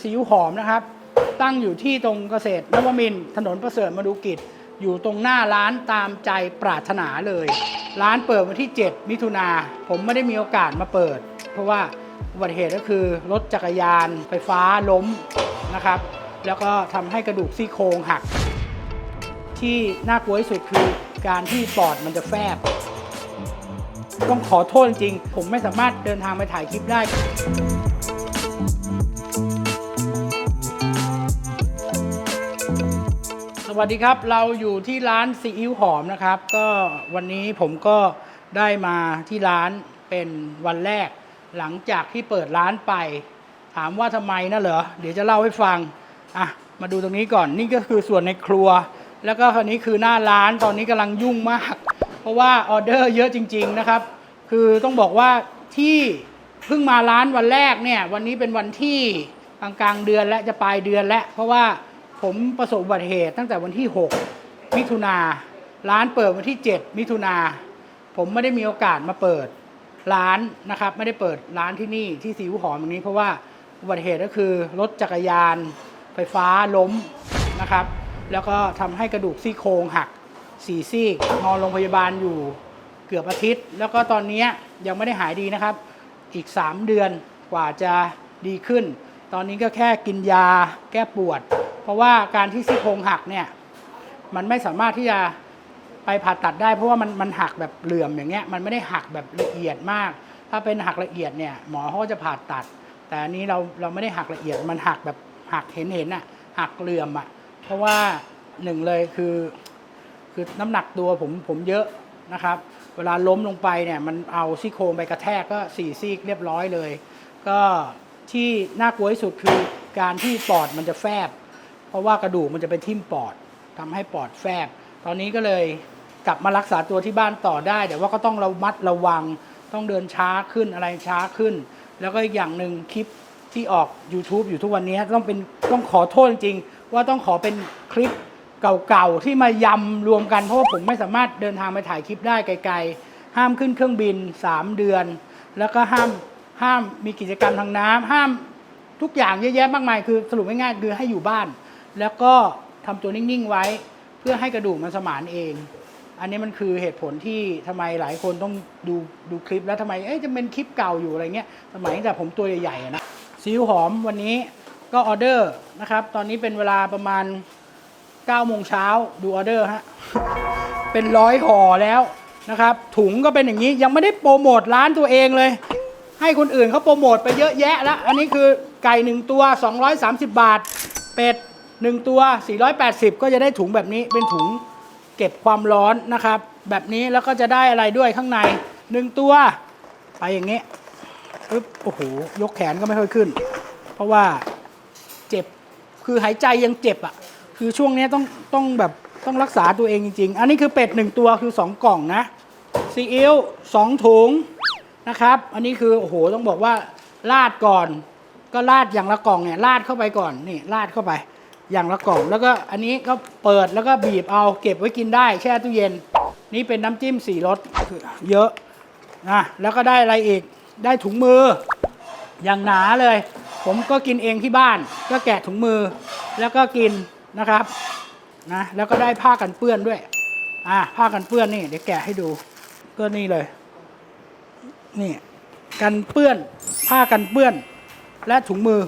ซีอิ๊วหอมนะครับ ตั้งอยู่ที่ตรงเกษตรนวมินถนนประเสริฐมดุกิจ อยู่ตรงหน้าร้านตามใจปรารถนาเลย ร้านเปิดวันที่ 7 มิถุนาผมไม่ได้มีโอกาสมาเปิด เพราะว่าอุบัติเหตุก็คือรถจักรยานไฟฟ้าล้มนะครับ แล้วก็ทำให้กระดูกซี่โครงหัก ที่น่ากลัวที่สุดคือการที่ปอดมันจะแฟบต้องขอโทษจริง ผมไม่สามารถเดินทางไปถ่ายคลิปได้ วัสดีครับ เราอยู่ที่ร้านซีอิ๊วหอมนะครับ ก็วันนี้ผมก็ได้มาที่ร้านเป็นวันแรก หลังจากที่เปิดร้านไป ถามว่าทำไมนะเหรอเดี๋ยวจะเล่าให้ฟังอะมาดูตรงนี้ก่อนนี่ก็คือส่วนในครัว แล้วก็คราวนี้คือหน้าร้านตอนนี้กำลังยุ่งมาก เพราะว่าออเดอร์เยอะจริง ๆนะครับ คือต้องบอกว่าที่เพิ่งมาร้านวันแรกเนี่ยวันนี้เป็นวันที่กลางกลางๆเดือนและจะปลายเดือนแล้วเพราะว่า ผมประสบอุบัติเหตุตั้งแต่วันที่ 6 มิถุนาร้านเปิดวันที่ 7 มิถุนาผมไม่ได้มีโอกาสมาเปิดร้านนะครับ ไม่ได้เปิดร้านที่นี่ที่สีอิ๊วหอมตรงนี้ เพราะว่าอุบัติเหตุก็คือรถจักรยาน ไฟฟ้าล้มนะครับ แล้วก็ทำให้กระดูกซี่โครงหักสี่ซี่นอนโรงพยาบาลอยู่เกือบอาทิตย์ แล้วก็ตอนนี้ยังไม่ได้หายดีนะครับ อีก 3 เดือนกว่าจะดีขึ้น ตอนนี้ก็แค่กินยาแก้ปวด ราะว่าการที่ซี่โครงหักเนี่ยมันไม่สามารถที่จะไปผ่าตัดได้ เพราะว่ามันมันหักแบบเหลื่อมอย่างเงี้ยมันไม่ได้หักแบบละเอียดมาก ถ้าเป็นหักละเอียดเนี่ยหมอเขาจะผ่าตัด แต่อันนี้เราเราไม่ได้หักละเอียดมันหักแบบหักเห็นเห็นอะหักเหลื่อมอะเพราะว่าหนึ่งเลยคือคือน้ำหนักตัวผมผมเยอะนะครับ เวลาล้มลงไปเนี่ยมันเอาซี่โครงไปกระแทกก็สี่ซี่เรียบร้อยเลย ก็ที่น่ากลัวที่สุดคือการที่ปอดมันจะแฟบ เพราะว่ากระดูกมันจะไปทิ่มปอดทำให้ปอดแฟบ ตอนนี้ก็เลยกลับมารักษาตัวที่บ้านต่อได้แต่ว่าก็ต้องระมัดระวัง ต้องเดินช้าขึ้นอะไรช้าขึ้น แล้วก็อีกอย่างหนึ่งคลิปที่ออก YouTube อยู่ทุกวันนี้ต้องเป็นต้องขอโทษจริง ว่าต้องขอเป็นคลิปเก่าๆที่มายำรวมกันเพราะว่าผมไม่สามารถเดินทางไปถ่ายคลิปได้ไกลๆ ห้ามขึ้นเครื่องบิน 3 เดือน แล้วก็ห้ามห้ามมีกิจกรรมทางน้ำห้ามทุกอย่างเยอะแยะมากมายคือสรุปง่ายๆคือให้อยู่บ้าน แล้วก็ทำตัวนิ่งๆไว้ เพื่อให้กระดูกมันสมานเอง อันนี้มันคือเหตุผลที่ทำไมหลายคนต้องดูดูคลิปแล้วทำไมเอ๊ะจะเป็นคลิปเก่าอยู่อะไรเงี้ยสมัยตั้งแต่ผมตัวใหญ่ๆนะซีอิ๊วหอมวันนี้ก็ออเดอร์นะครับ ตอนนี้เป็นเวลาประมาณ9โมงเช้าดูออเดอร์ฮะ เป็นร้อยห่อแล้วนะครับ ถุงก็เป็นอย่างนี้ยังไม่ได้โปรโมทร้านตัวเองเลย ให้คนอื่นเขาโปรโมทไปเยอะแยะแล้ว อันนี้คือไก่1ตัว 230 บาท เป็ด 1 ตัว 480 ก็จะได้ถุงแบบนี้เป็นถุงเก็บความร้อนนะครับ แบบนี้แล้วก็จะได้อะไรด้วยข้างใน 1 ตัว ไปอย่างนี้ปึ๊บโอ้โหยกแขนก็ไม่ค่อยขึ้น เพราะว่าเจ็บคือหายใจยังเจ็บอะ คือช่วงนี้ต้องต้องแบบต้องรักษาตัวเองจริงๆ อันนี้คือเป็ดหนึ่งตัวคือ 2 กล่องนะซีอิ๊วสองถุงนะครับ อันนี้คือโอ้โหต้องบอกว่าราดก่อน ก็ราดอย่างละกล่องเนี่ยราดเข้าไปก่อนนี่ราดเข้าไป อย่างละกล่องแล้วก็อันนี้ก็เปิดแล้วก็บีบเอาเก็บไว้กินได้แช่ตู้เย็น นี่เป็นน้ำจิ้มสี่รสเยอะนะแล้วก็ได้อะไรอีกได้ถุงมือ อย่างหนาเลย ผมก็กินเองที่บ้าน ก็แกะถุงมือ แล้วก็กินนะครับนะแล้วก็ได้ผ้ากันเปื้อนด้วยอ่าผ้ากันเปื้อนนี่เดี๋ยวแกะให้ดูก็นี่เลย นี่กันเปื้อนผ้ากันเปื้อน และถุงมือ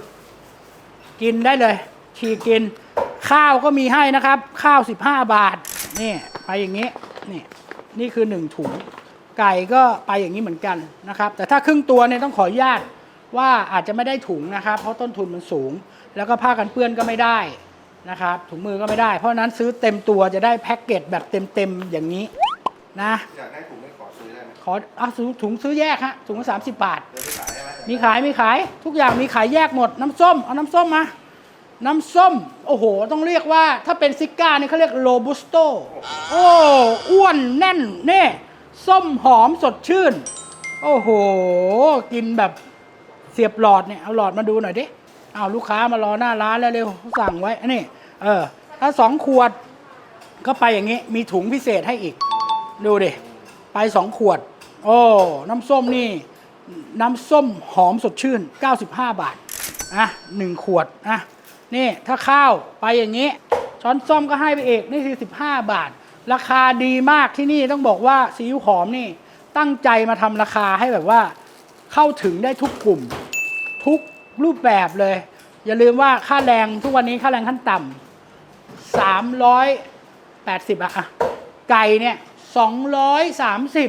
กินได้เลย ฉีกกิน ข้าวก็มีให้นะครับ ข้าว 15 บาทนี่ไปอย่างนี้นี่นี่คือหนึ่งถุง ไก่ก็ไปอย่างนี้เหมือนกันนะครับ แต่ถ้าครึ่งตัวเนี่ยต้องขออนุญาตว่าอาจจะไม่ได้ถุงนะครับ เพราะต้นทุนมันสูง แล้วก็ผ้ากันเปื้อนก็ไม่ได้นะครับ ถุงมือก็ไม่ได้ เพราะนั้นซื้อเต็มตัวจะได้แพ็กเกจแบบเต็มๆอย่างนี้นะอยากได้ถุงไม่ขอซื้อได้ไหมขออะถุงซื้อแยกฮะถุงละสามสิบบาทเดินไปขายไหมมีขายมีขาย ทุกอย่างมีขายแยกหมด น้ำส้ม เอาน้ำส้มมา น้ำส้ม โอ้โห ต้องเรียกว่า ถ้าเป็นซิก้านี่เขาเรียกโรบูสโต โอ้อ้วนแน่นเน่ส้มหอมสดชื่น โอ้โห กินแบบเสียบหลอดเนี่ย เอาหลอดมาดูหน่อยดิเอาลูกค้ามารอหน้าร้านแล้วเร็วสั่งไว้อันนี้เออ ถ้าสองขวดก็ไปอย่างนี้ มีถุงพิเศษให้อีก ดูดิ ไปสองขวด โอ้ น้ำส้มนี่ น้ำส้มหอมสดชื่น 95 บาท อะหนึ่งขวด อะ นี่ถ้าข้าวไปอย่างนี้ ช้อนส้อมก็ให้ไปเอกนี่คือ15 บาท ราคาดีมากที่นี่ต้องบอกว่าซีอิ๊วหอมนี่ ตั้งใจมาทำราคาให้แบบว่า เข้าถึงได้ทุกกลุ่ม ทุกรูปแบบเลย อย่าลืมว่าค่าแรงทุกวันนี้ค่าแรงขั้นต่ำสามร้อยแปดสิบอะอะไก่เนี่ยสองร้อยสามสิบ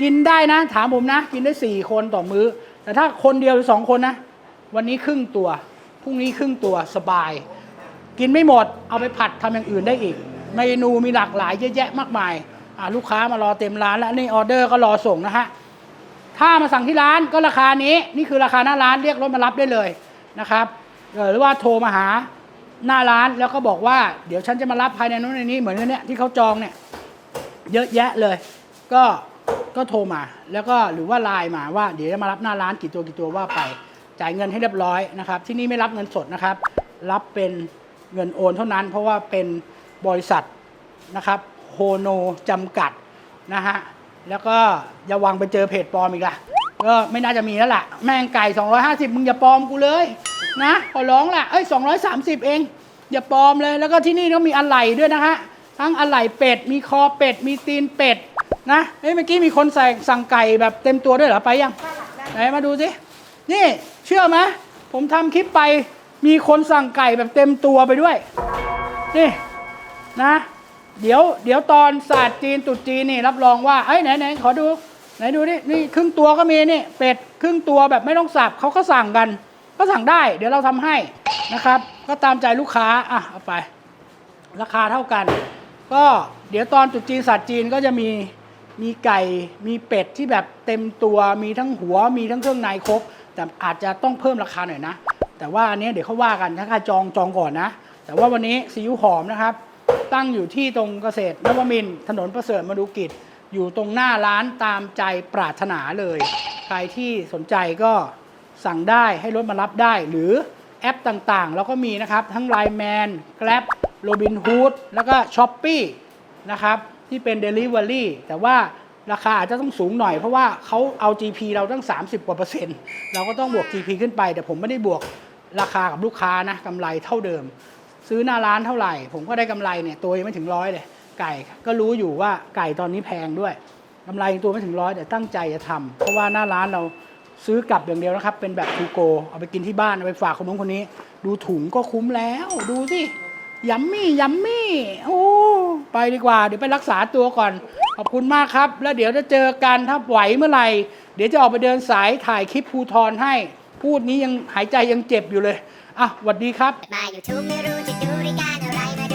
กินได้นะ ถามผมนะ กินได้สี่คนต่อมื้อ แต่ถ้าคนเดียวหรือสองคนนะ วันนี้ครึ่งตัว พรุ่งนี้ครึ่งตัวสบาย กินไม่หมดเอาไปผัดทำอย่างอื่นได้อีก เมนูมีหลากหลายเยอะแยะมากมายลูกค้ามารอเต็มร้านแล้วนี่ออเดอร์ก็รอส่งนะฮะถ้ามาสั่งที่ร้านก็ราคานี้นี่คือราคาหน้าร้านเรียกรถมารับได้เลยนะครับหรือว่าโทรมาหาหน้าร้านแล้วก็บอกว่าเดี๋ยวฉันจะมารับภายในนู้นในนี้เหมือนกันเนี่ยที่เขาจองเนี่ยเยอะแยะเลย ก็ก็โทรมา แล้วก็หรือว่าไลน์มาว่าเดี๋ยวจะมารับหน้าร้านกี่ตัวกี่ตัวว่าไป จ่ายเงินให้เรียบร้อยนะครับ ที่นี่ไม่รับเงินสดนะครับ รับเป็นเงินโอนเท่านั้น เพราะว่าเป็นบริษัทนะครับโฮโนจำกัดนะฮะแล้วก็อย่าวางไปเจอเพจปลอมอีกล่ะก็ไม่น่าจะมีแล้วล่ะ แม่งไก่ 250 มึงอย่าปลอมกูเลยนะขอร้องล่ะเอ้ย 230 เอง อย่าปลอมเลย แล้วก็ที่นี่ก็มีอะไหล่ด้วยนะฮะทั้งอะไหล่เป็ด มีคอเป็ด มีตีนเป็ดนะเอ้ยเมื่อกี้มีคนใส่สั่งไก่แบบเต็มตัวด้วยเหรอไปยังไหนมาดูสิ นี่ เชื่อไหมผมทำคลิปไปมีคนสั่งไก่แบบเต็มตัวไปด้วย นี่นะ เดี๋ยวเดี๋ยวตอนศาสตร์จีนตรุษจีนนี่รับรองว่าไอ้ไหนไหนขอดู ไหนดูนี่นี่ครึ่งตัวก็มีนี่เป็ดครึ่งตัวแบบไม่ต้องสับเขาก็สั่งกัน ก็สั่งได้ เดี๋ยวเราทำให้นะครับ ก็ตามใจลูกค้าอะเอาไป ราคาเท่ากัน ก็เดี๋ยวตอนตรุษจีนศาสตร์จีนก็จะมีมีไก่มีเป็ดที่แบบเต็มตัวมีทั้งหัวมีทั้งเครื่องในครบ แต่อาจจะต้องเพิ่มราคาหน่อยนะ แต่ว่าอันนี้เดี๋ยวเขาว่ากันถ้าใครจองจองก่อนนะ แต่ว่าวันนี้ซีอิ๊วหอมนะครับ ตั้งอยู่ที่ตรงเกษตรนวมินถนนประเสริฐมดุกิจ อยู่ตรงหน้าร้านตามใจปรารถนาเลย ใครที่สนใจก็สั่งได้ให้รถมารับได้ หรือแอปต่างๆเราก็มีนะครับ ทั้ง Line Man Grab Robinhood แล้วก็ s h อ p e e นะครับ ที่เป็น Delivery แต่ว่า ราคาอาจจะต้องสูงหน่อยเพราะว่าเขาเอา GP เราตั้ง 30กว่าเปอร์เซ็นต์เราก็ต้องบวก GP ขึ้นไป แต่ผมไม่ได้บวกราคากับลูกค้านะกำไรเท่าเดิม ซื้อหน้าร้านเท่าไหร่ ผมก็ได้กำไรเนี่ยตัวยังไม่ถึงร้อยเลย ไก่ก็รู้อยู่ว่าไก่ตอนนี้แพงด้วยกำไรตัวไม่ถึงร้อยแต่ตั้งใจจะทำเพราะว่าหน้าร้านเราซื้อกลับอย่างเดียวนะครับ เป็นแบบทูโก เอาไปกินที่บ้าน เอาไปฝากคนนู้นคนนี้ ดูถุงก็คุ้มแล้ว ดูสิยัมมี่ยัมมี่โอ้ ไปดีกว่า เดี๋ยวไปรักษาตัวก่อน ขอบคุณมากครับ แล้วเดี๋ยวจะเจอกันถ้าไหวเมื่อไหร่ เดี๋ยวจะออกไปเดินสายถ่ายคลิปภูทรให้ พูดนี้ยังหายใจยังเจ็บอยู่เลย อะสวัสดีครับ มาอยู่ทูบไม่รู้จะดูรายการอะไร